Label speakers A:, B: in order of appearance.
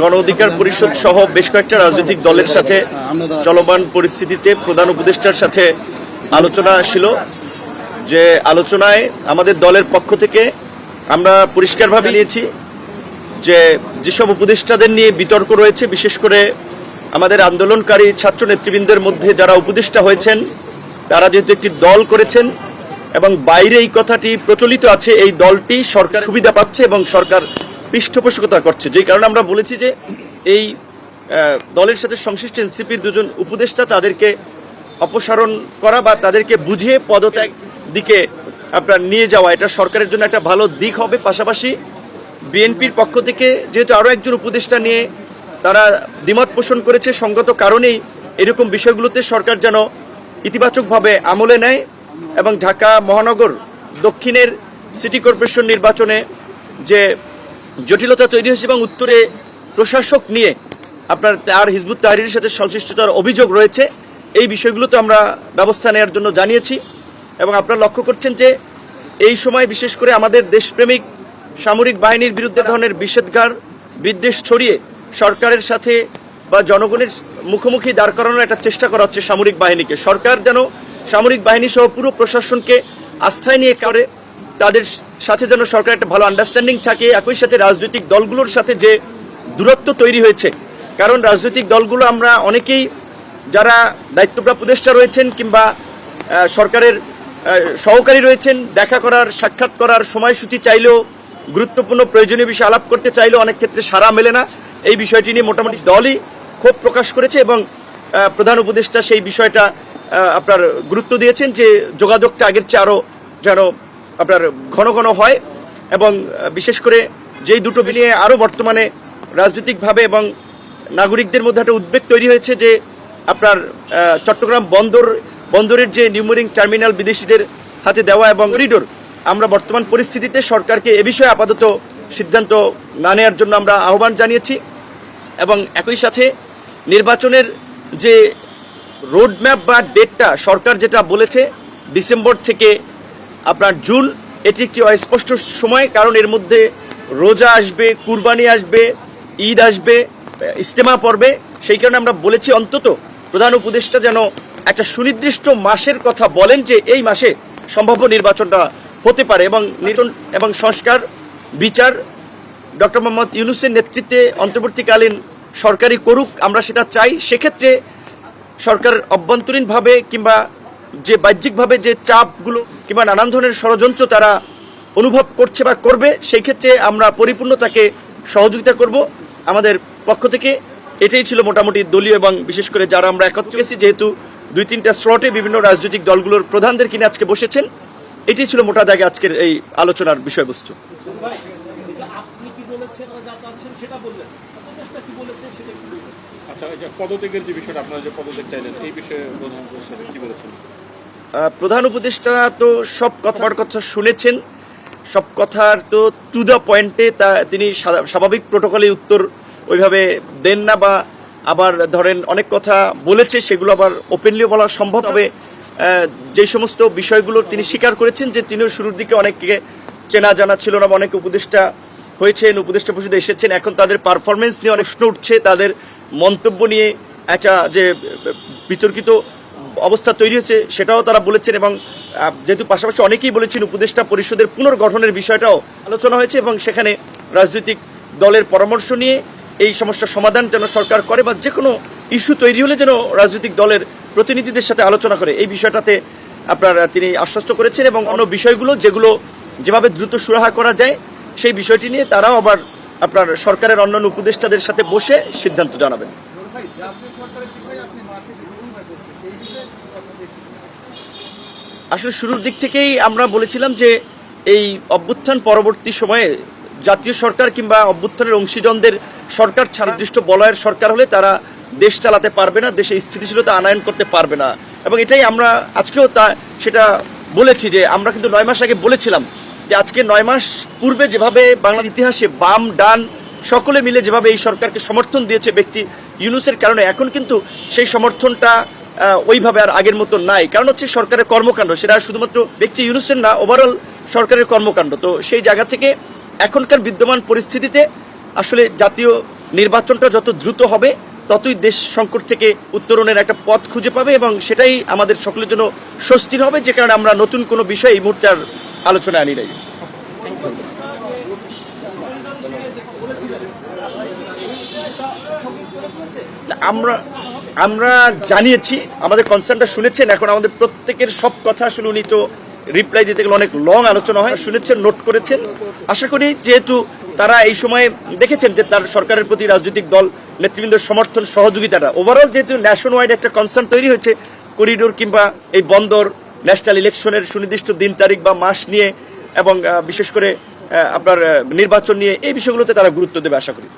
A: গণ অধিকার পরিষদ সহ বেশ কয়েকটা রাজনৈতিক দলের সাথে চলমান পরিস্থিতিতে প্রধান উপদেষ্টার সাথে আলোচনা ছিল। যে আলোচনায় আমাদের দলের পক্ষ থেকে আমরা পরিষ্কারভাবে নিয়েছি যে যেসব উপদেষ্টাদের নিয়ে বিতর্ক রয়েছে, বিশেষ করে আমাদের আন্দোলনকারী ছাত্র নেতৃবৃন্দের মধ্যে যারা উপদেষ্টা হয়েছেন, তারা যেহেতু একটি দল করেছেন এবং বাইরে এই কথাটি প্রচলিত আছে, এই দলটি সরকার সুবিধা পাচ্ছে এবং সরকার পৃষ্ঠপোষকতা করছে। যেই কারণে আমরা বলেছি যে এই দলের সাথে সংশ্লিষ্ট এনসিপির দুজন উপদেষ্টা তাদেরকে অপসারণ করা বা তাদেরকে বুঝিয়ে পদত্যাগ দিকে আপনার নিয়ে যাওয়া, এটা সরকারের জন্য একটা ভালো দিক হবে। পাশাপাশি বিএনপির পক্ষ থেকে যেহেতু আরও একজন উপদেষ্টা নিয়ে তারা দ্বিমত পোষণ করেছে, সঙ্গত কারণেই এরকম বিষয়গুলোতে সরকার যেন ইতিবাচকভাবে আমলে নেয় এবং ঢাকা মহানগর দক্ষিণের সিটি কর্পোরেশন নির্বাচনে যে জটিলতা তৈরি হয়েছে এবং উত্তরে প্রশাসক নিয়ে আপনার তার হিজবুত তাহরির সাথে সংশ্লিষ্টতার অভিযোগ রয়েছে। এই বিষয়গুলোতে আমরা ব্যবস্থা নেওয়ার জন্য জানিয়েছি এবং আপনারা লক্ষ্য করছেন যে এই সময় বিশেষ করে আমাদের দেশপ্রেমিক সামরিক বাহিনীর বিরুদ্ধে ধরনের বিষেধগার, বিদ্বেষ ছড়িয়ে সরকারের সাথে বা জনগণের মুখোমুখি দাঁড় করানোর একটা চেষ্টা করা হচ্ছে সামরিক বাহিনীকে। সরকার যেন সামরিক বাহিনী সহ পুরো প্রশাসনকে আস্থায় নিয়ে করে। তাদের সাথে যেন সরকার একটা ভালো আন্ডারস্ট্যান্ডিং থাকে, একই সাথে রাজনৈতিক দলগুলোর সাথে যে দূরত্ব তৈরি হয়েছে। কারণ রাজনৈতিক দলগুলো আমরা অনেকেই যারা দায়িত্বপ্রাপ্ত উপদেষ্টা রয়েছেন কিংবা সরকারের সহকারী রয়েছেন, দেখা করার, সাক্ষাৎ করার সময়সূচি চাইলেও, গুরুত্বপূর্ণ প্রয়োজনীয় বিষয় আলাপ করতে চাইলেও অনেক ক্ষেত্রে সারা মেলে না। এই বিষয়টি নিয়ে মোটামুটি দলই ক্ষোভ প্রকাশ করেছে এবং প্রধান উপদেষ্টা সেই বিষয়টা আপনার গুরুত্ব দিয়েছেন যে যোগাযোগটা আগের চেয়ে আরও যেন আপনার ঘন ঘন হয় এবং বিশেষ করে যেই দুটো বিষয় আরও বর্তমানে রাজনৈতিকভাবে এবং নাগরিকদের মধ্যে একটা উদ্বেগ তৈরি হয়েছে যে আপনার চট্টগ্রাম বন্দর, বন্দরের যে নিউমোরিং টার্মিনাল বিদেশিদের হাতে দেওয়া এবং করিডোর, আমরা বর্তমান পরিস্থিতিতে সরকারকে এ বিষয়ে আপাতত সিদ্ধান্ত না নেওয়ার জন্য আমরা আহ্বান জানিয়েছি এবং একই সাথে নির্বাচনের যে রোডম্যাপ বা ডেটটা সরকার যেটা বলেছে ডিসেম্বর থেকে আপনার জুন এটি একটি অস্পষ্ট সময়, কারণ এর মধ্যে রোজা আসবে, কুরবানি আসবে, ঈদ আসবে ইস্তেমা পড়বে। সেই কারণে আমরা বলেছি অন্তত প্রধান উপদেষ্টা যেন একটা সুনির্দিষ্ট মাসের কথা বলেন যে এই মাসে সম্ভাব্য নির্বাচনটা হতে পারে এবং নির্বাচন এবং সংস্কার, বিচার, ডক্টর মোহাম্মদ ইউনুসের নেতৃত্বে অন্তর্বর্তীকালীন সরকারি করুক, আমরা সেটা চাই। সেক্ষেত্রে সরকার অভ্যন্তরীণভাবে কিংবা যে বাহ্যিকভাবে যে চাপগুলো কিংবা নানান ধরনের ষড়যন্ত্র তারা অনুভব করছে বা করবে, সেই ক্ষেত্রে আমরা পরিপূর্ণ তাকে সহযোগিতা করব। আমাদের পক্ষ থেকে এটাই ছিল মোটামুটি দলীয় এবং বিশেষ করে যারা আমরা একত্র গেছি যেহেতু দুই তিনটা স্লটে বিভিন্ন রাজনৈতিক দলগুলোর প্রধানদের কিনে আজকে বসেছেন, এটাই ছিল মোটা দাগে আজকের এই আলোচনার বিষয়বস্তু।
B: সেটা বললেন। কি বলেছে সেটা কি
C: আচ্ছা এই যে পদত্যাগের যে বিষয়টা আপনারা যে পদত্যাগ চাইলেন এই বিষয়ে প্রধান উপদেষ্টা কি বলেছেন?
A: প্রধান উপদেষ্টা তো সব কথার কথা শুনেছেন। সব কথার তো টু দ্য পয়েন্টে তা তিনি স্বাভাবিক প্রোটোকলে উত্তর ওইভাবে দেন না বা আবার ধরেন অনেক কথা বলেছে সেগুলো আবার ওপেনলিও বলা সম্ভব। হবে যে সমস্ত বিষয়গুলো তিনি স্বীকার করেছেন যে তিনিও শুরুর দিকে অনেককে চেনা জানা ছিল না বা অনেক উপদেষ্টা হয়েছেন উপদেষ্টা পরিষদে এসেছেন। এখন তাদের পারফরমেন্স নিয়ে অনেক উঠছে, তাদের মন্তব্য নিয়ে একটা যে, বিতর্কিত অবস্থা তৈরি হয়েছে, সেটাও তারা বলেছেন এবং যেহেতু পাশাপাশি অনেকেই বলেছেন উপদেষ্টা পরিষদের পুনর্গঠনের বিষয়টাও আলোচনা হয়েছে এবং সেখানে রাজনৈতিক দলের পরামর্শ নিয়ে এই সমস্যার সমাধান যেন সরকার করে বা যে কোনো ইস্যু তৈরি হলে যেন রাজনৈতিক দলের প্রতিনিধিদের সাথে আলোচনা করে। এই বিষয়টাতে আপনার তিনি আশ্বস্ত করেছেন এবং অন্য বিষয়গুলো যেগুলো যেভাবে দ্রুত সুরাহা করা যায় সেই বিষয়টি নিয়ে তারাও আবার আপনার সরকারের অন্যান্য উপদেষ্টাদের সাথে বসে সিদ্ধান্ত জানাবেন। আসলে শুরুর দিক থেকেই আমরা বলেছিলাম যে এই অভ্যুত্থান পরবর্তী সময়ে জাতীয় সরকার কিংবা অভ্যুত্থানের অংশীজনদের সরকার ছাড়া নির্দিষ্ট বলয়ের সরকার হলে তারা দেশ চালাতে পারবে না, দেশে স্থিতিশীলতা আনায়ন করতে পারবে না। এবং এটাই আমরা আজকেও তা, সেটা বলেছি যে আমরা কিন্তু নয় মাস আগে বলেছিলাম যে আজকে নয় মাস পূর্বে যেভাবে বাংলার ইতিহাসে বাম, ডান সকলে মিলে যেভাবে এই সরকারকে সমর্থন দিয়েছে ব্যক্তি ইউনুসের কারণে, এখন কিন্তু সেই সমর্থনটা ওইভাবে আর আগের মতো নাই। কারণ হচ্ছে সরকারের কর্মকাণ্ড, সেটা শুধুমাত্র ব্যক্তি ইউনুসের না ওভারঅল সরকারের কর্মকাণ্ড। তো সেই জায়গা থেকে এখনকার বিদ্যমান পরিস্থিতিতে আসলে জাতীয় নির্বাচনটা যত দ্রুত হবে, ততই দেশ সংকট থেকে উত্তরণের একটা পথ খুঁজে পাবে এবং সেটাই আমাদের সকলের জন্য স্বস্তির হবে। যে কারণে আমরা নতুন কোনো বিষয় এই মুহূর্তে আর আলোচনায় আনি নাই। আমরা আমরা জানিয়েছি, আমাদের কনসার্নটা শুনেছেন, এখন আমাদের প্রত্যেকের সব কথা আসলে উনি তো রিপ্লাই দিতে গেলে অনেক লং আলোচনা হয়, শুনেছেন নোট করেছেন। আশা করি যেহেতু তারা এই সময়ে দেখেছেন যে তার সরকারের প্রতি রাজনৈতিক দল নেতৃবৃন্দের সমর্থন, সহযোগিতাটা ওভারঅল যেহেতু ন্যাশন ওয়াইড একটা কনসার্ন তৈরি হয়েছে করিডোর কিংবা এই বন্দর ন্যাশনাল ইলেকশনের সুনির্দিষ্ট দিন, তারিখ বা মাস নিয়ে এবং বিশেষ করে আপনার নির্বাচন নিয়ে এই বিষয়গুলোতে তারা গুরুত্ব দেবে, আশা করি।